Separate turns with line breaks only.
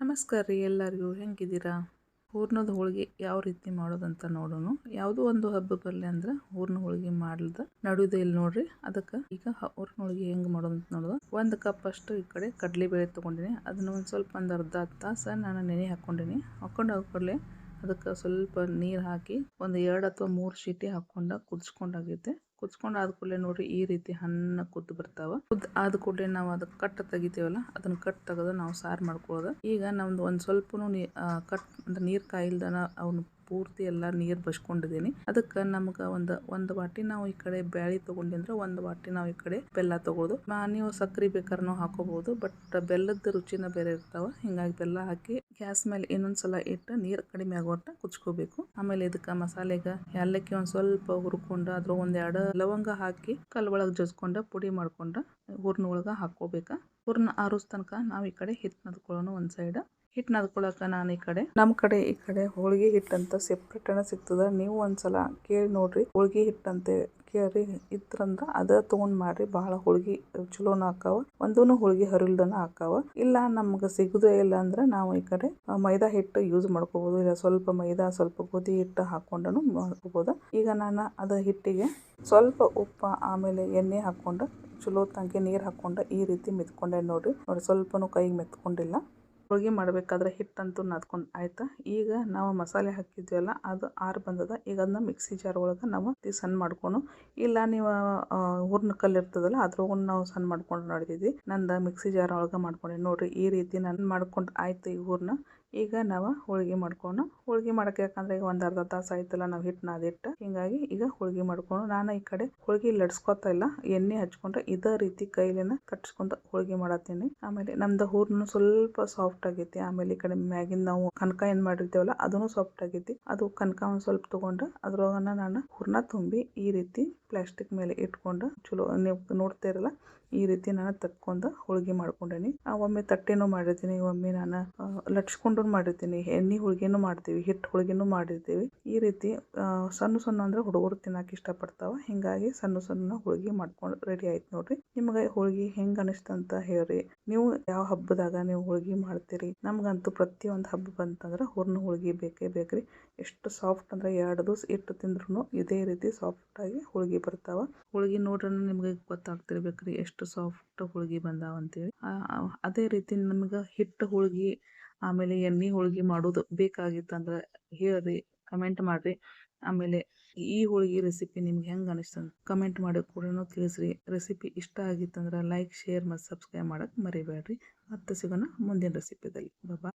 ನಮಸ್ಕಾರ ರೀ ಎಲ್ಲರಿಗೂ, ಹೆಂಗಿದ್ದೀರಾ? ಹೂರ್ಣದ ಹೋಳಿಗೆ ಯಾವ ರೀತಿ ಮಾಡೋದಂತ ನೋಡೋಣ. ಯಾವುದೋ ಒಂದು ಹಬ್ಬ ಬರಲಿ ಅಂದ್ರೆ ಹೂರ್ಣ ಹೋಳಿಗೆ ಮಾಡ್ಲದ. ನಡುವುದ ಇಲ್ಲಿ ನೋಡ್ರಿ, ಅದಕ್ಕೆ ಈಗ ಹೂರ್ಣ ಹೋಳಿಗೆ ಹೆಂಗೆ ಮಾಡೋದಂತ ನೋಡೋದು. ಒಂದು ಕಪ್ ಅಷ್ಟು ಈ ಕಡೆ ಕಡ್ಲಿ ಬೇಳೆ ತಗೊಂಡಿನಿ. ಅದನ್ನ ಒಂದು ಸ್ವಲ್ಪ ಒಂದು ಅರ್ಧ ತಾಸು ನಾನು ನೆನೆ ಹಾಕ್ಕೊಂಡಿನಿ ಹಾಕೊಂಡು ಹಾಕೊಳ್ಳಿ ಅದಕ್ಕೆ ಸ್ವಲ್ಪ ನೀರು ಹಾಕಿ ಒಂದು ಎರಡು ಅಥವಾ ಮೂರು ಶೀಟಿ ಹಾಕ್ಕೊಂಡು ಕುದಿಸ್ಕೊಂಡಾಗೈತೆ. ಕುದಿಸ್ಕೊಂಡು ಆದ ಕೂಡಲೇ ನೋಡ್ರಿ ಈ ರೀತಿ ಹಣ್ಣ ಕುದ್ದು ಬರ್ತಾವ. ಕುದ್ದು ಆದ ಕೂಡಲೇ ನಾವು ಅದಕ್ಕೆ ಕಟ್ ತೆಗಿತೀವಲ್ಲ, ಅದನ್ನ ಕಟ್ ತೆಗೆದು ನಾವು ಸಾರು ಮಾಡ್ಕೊಳ್ಳೋದು ಈಗ ನಮ್ದು ಒಂದು ಸ್ವಲ್ಪನೂ ನೀ ಕಟ್ ಅಂದ್ರೆ ನೀರು ಕಾಯಿಲ್ದನ ಅವನು ಪೂರ್ತಿ ಎಲ್ಲ ನೀರು ಬಸ್ಕೊಂಡಿದ್ದೀನಿ ಅದಕ್ಕೆ ನಮ್ಗೆ ಒಂದು ಒಂದು ವಾಟಿ ನಾವು ಈ ಕಡೆ ಬ್ಯಾಳಿ ತಗೊಂಡಿ ಅಂದ್ರೆ ಒಂದು ವಾಟಿ ನಾವು ಈ ಕಡೆ ಬೆಲ್ಲ ತಗೋದು ನೀವು ಸಕ್ಕರೆ ಬೇಕಾದ್ರೆ ನಾವು ಹಾಕೋಬಹುದು, ಬಟ್ ಬೆಲ್ಲದ ರುಚಿನ ಬೇರೆ ಇರ್ತಾವ. ಹಿಂಗಾಗಿ ಬೆಲ್ಲ ಹಾಕಿ ಗ್ಯಾಸ್ ಮೇಲೆ ಇನ್ನೊಂದ್ಸಲ ಇಟ್ಟು ನೀರು ಕಡಿಮೆ ಆಗೋಟ ಕುಚ್ಕೋಬೇಕು ಆಮೇಲೆ ಇದಕ್ಕೆ ಮಸಾಲೆಗ ಏಲಕ್ಕಿ ಒಂದ್ ಸ್ವಲ್ಪ ಹುರ್ಕೊಂಡು ಅದ್ರ ಒಂದೆರಡು ಲವಂಗ ಹಾಕಿ ಕಲ್ ಒಳಗೆ ಜಜ್ಕೊಂಡು ಪುಡಿ ಮಾಡ್ಕೊಂಡು ಹೂರ್ನ ಒಳಗ ಹಾಕೋಬೇಕು ಹೂರ್ನ ಆರಿಸ್ ತನಕ ನಾವು ಈ ಕಡೆ ಹಿಟ್ಟು ನದ್ಕೊಳ್ಳೋಣ ಒಂದು ಸೈಡ್. ಹಿಟ್ಟು ನದ್ಕೊಳಕ ನಾನು ಈ ಕಡೆ. ನಮ್ಮ ಕಡೆ ಈ ಕಡೆ ಹೋಳಿಗೆ ಹಿಟ್ಟು ಅಂತ ಸೆಪ್ರೇಟ್ ಅನ್ನ ಸಿಗ್ತದ. ನೀವು ಒಂದ್ಸಲ ಕೇಳಿ ನೋಡ್ರಿ. ಹೋಳಿಗೆ ಹಿಟ್ಟು ಅಂತ ಕೇಳಿ ಇದ್ರಂದ್ರ ಅದ ತಗೊಂಡ್ ಮಾಡ್ರಿ. ಬಹಳ ಹೋಳಿಗೆ ಚಲೋನ ಹಾಕಾವ ಒಂದೂನು ಹೋಳಿಗೆ ಹರಿಲ್ದನ ಹಾಕಾವ ಇಲ್ಲ ನಮ್ಗೆ ಸಿಗುದೇ ಇಲ್ಲ ಅಂದ್ರೆ ನಾವು ಈ ಕಡೆ ಮೈದಾ ಹಿಟ್ಟು ಯೂಸ್ ಮಾಡ್ಕೋಬಹುದು ಇಲ್ಲ ಸ್ವಲ್ಪ ಮೈದಾ, ಸ್ವಲ್ಪ ಗೋಧಿ ಹಿಟ್ಟು ಹಾಕೊಂಡನು ಮಾಡ್ಕೋಬಹುದು ಈಗ ನಾನು ಅದ ಹಿಟ್ಟಿಗೆ ಸ್ವಲ್ಪ ಉಪ್ಪು, ಆಮೇಲೆ ಎಣ್ಣೆ ಹಾಕೊಂಡು ಚಲೋ ತಂಗೆ ನೀರು ಹಾಕೊಂಡು ಈ ರೀತಿ ಮೆತ್ಕೊಂಡೆ ನೋಡ್ರಿ. ನೋಡಿ ಸ್ವಲ್ಪನು ಕೈಗೆ ಮೆತ್ಕೊಂಡಿಲ್ಲ. ಹೋಳಿಗೆ ಮಾಡಬೇಕಾದ್ರೆ ಹಿಟ್ಟಂತೂ ನಾದ್ಕೊಂಡು ಆಯ್ತಾ? ಈಗ ನಾವು ಮಸಾಲೆ ಹಾಕಿದ್ವಲ್ಲ, ಅದು ಆರು ಬಂದದ. ಈಗ ಅದನ್ನ ಮಿಕ್ಸಿ ಜಾರ್ ಒಳಗೆ ನಾವು ಅತಿ ಸಣ್ಣ ಮಾಡ್ಕೊಂಡು ಇಲ್ಲ ನೀವು ಹೂರ್ಣ ಕಲ್ಲು ಇರ್ತದಲ್ಲ ಅದ್ರೊಳಗೆ ನಾವು ಸಣ್ಣ ಮಾಡ್ಕೊಂಡು ನಡ್ದಿದ್ವಿ ನಂದು ಮಿಕ್ಸಿ ಜಾರ್ ಒಳಗೆ ಮಾಡ್ಕೊಂಡೆ. ನೋಡಿರಿ, ಈ ರೀತಿ ನಾನು ಮಾಡ್ಕೊಂಡು ಆಯ್ತು ಈ ಹೂರ್ಣ. ಈಗ ನಾವು ಹೋಳಿಗೆ ಮಾಡ್ಕೊಂಡು ಹೋಳಿಗೆ ಮಾಡಕ್ಕೆ ಯಾಕಂದ್ರೆ ಈಗ ಒಂದು ಅರ್ಧ ತಾಸು ಆಯ್ತಲ್ಲ ನಾವು ಹಿಟ್ಟು ನಾದಿಟ್ಟು ಹಿಂಗಾಗಿ ಈಗ ಹೋಳಿಗೆ ಮಾಡ್ಕೊಂಡು ನಾನು ಈ ಕಡೆ ಹೋಳಿಗೆ ಲಡ್ಸ್ಕೊತಾ ಇಲ್ಲ. ಎಣ್ಣೆ ಹಚ್ಕೊಂಡ್ರೆ ಇದೇ ರೀತಿ ಕೈಲಿನ ಕಟ್ಸ್ಕೊಂತ ಹೋಳಿಗೆ ಮಾಡತ್ತೀನಿ. ಆಮೇಲೆ ನಮ್ದು ಹೂರ್ನು ಸ್ವಲ್ಪ ಸಾಫ್ಟ್ ಆಗೈತಿ. ಆಮೇಲೆ ಈ ಕಡೆ ಮ್ಯಾಗಿನ ನಾವು ಕನಕ ಏನ್ ಮಾಡಿರ್ತೇವಲ್ಲ ಅದನ್ನು ಸಾಫ್ಟ್ ಆಗೈತಿ. ಅದು ಕನಕ ಒಂದು ಸ್ವಲ್ಪ ತಗೊಂಡ್ರೆ ಅದ್ರೊಳಗನ ನಾನು ಹೂರ್ನ ತುಂಬಿ ಈ ರೀತಿ ಪ್ಲಾಸ್ಟಿಕ್ ಮೇಲೆ ಇಟ್ಕೊಂಡು ಚಲೋ ನೀವು ನೋಡ್ತಾ ಇರಲ್ಲ ಈ ರೀತಿ ನಾನು ತಕ್ಕೊಂಡ ಹೋಳಿಗೆ ಮಾಡ್ಕೊಂಡೇನಿ. ಒಮ್ಮೆ ತಟ್ಟೆನೂ ಮಾಡಿರ್ತೀನಿ. ಒಮ್ಮೆ ನಾನು ಆ, ಲಟ್ಸ್ಕೊಂಡು ಮಾಡಿರ್ತೀನಿ. ಎಣ್ಣೆ ಹೋಳಿಗೆನೂ ಮಾಡ್ತೀವಿ, ಹಿಟ್ಟು ಹೋಳಿಗೆನೂ ಮಾಡಿರ್ತೀವಿ. ಈ ರೀತಿ ಸಣ್ಣ ಸಣ್ಣ ಅಂದ್ರೆ ಹುಡುಗರು ತಿನ್ನಕ್ಕೆ ಇಷ್ಟಪಡ್ತಾವ. ಹಿಂಗಾಗಿ ಸಣ್ಣ ಸಣ್ಣ ಹೋಳಿಗೆ ಮಾಡ್ಕೊಂಡು ರೆಡಿ ಆಯ್ತು ನೋಡ್ರಿ. ನಿಮಗೆ ಹೋಳಿಗೆ ಹೆಂಗ್ ಅನಿಸ್ತಂತ ಹೇಳ್ರಿ. ನೀವು ಯಾವ ಹಬ್ಬದಾಗ ನೀವು ಹೋಳಿಗೆ ಮಾಡ್ತೀರಿ? ನಮ್ಗಂತೂ ಪ್ರತಿಯೊಂದು ಹಬ್ಬ ಬಂತಂದ್ರೆ ಹೂರ್ಣ ಹೋಳಿಗೆ ಬೇಕೇ ಬೇಕ್ರಿ. ಎಷ್ಟು ಸಾಫ್ಟ್ ಅಂದ್ರೆ ಎರಡು ದಿವಸ ಇಟ್ಟು ತಿಂದ್ರು ಇದೇ ರೀತಿ ಸಾಫ್ಟ್ ಆಗಿ ಹೋಳಿಗೆ ಬರ್ತಾವ. ಹೋಳಿಗೆ ನೋಡ್ರೆ ನಿಮ್ಗೆ ಗೊತ್ತಾಗ್ತಿರ್ಬೇಕ್ರಿ. ಎಷ್ಟು ಸಾಫ್ಟ್ ಹೋಳಿಗೆ ಬಂದಾವ ಅಂತೇಳಿ ಅದೇ ರೀತಿ ನಮ್ಗೆ ಹಿಟ್ಟು ಹೋಳಿಗೆ ಆಮೇಲೆ ಎಣ್ಣೆ ಹೋಳಿಗೆ ಮಾಡೋದು ಬೇಕಾಗಿತ್ತಂದ್ರೆ ಹೇಳ್ರಿ ಕಮೆಂಟ್ ಮಾಡ್ರಿ. ಆಮೇಲೆ ಈ ಹೋಳಿಗೆ ರೆಸಿಪಿ ನಿಮ್ಗೆ ಹೆಂಗೆ ಅನಿಸ್ತು ಕಮೆಂಟ್ ಮಾಡಿ ಕೂಡ ತಿಳಿಸ್ರಿ. ರೆಸಿಪಿ ಇಷ್ಟ ಆಗಿತ್ತಂದ್ರೆ ಲೈಕ್ ಶೇರ್ ಮತ್ತು ಸಬ್ಸ್ಕ್ರೈಬ್ ಮಾಡೋಕ್ಕೆ ಮರಿಬೇಡ್ರಿ. ಮತ್ತೆ ಸಿಗೋಣ ಮುಂದಿನ ರೆಸಿಪಿದಲ್ಲಿ ಬಾಬಾ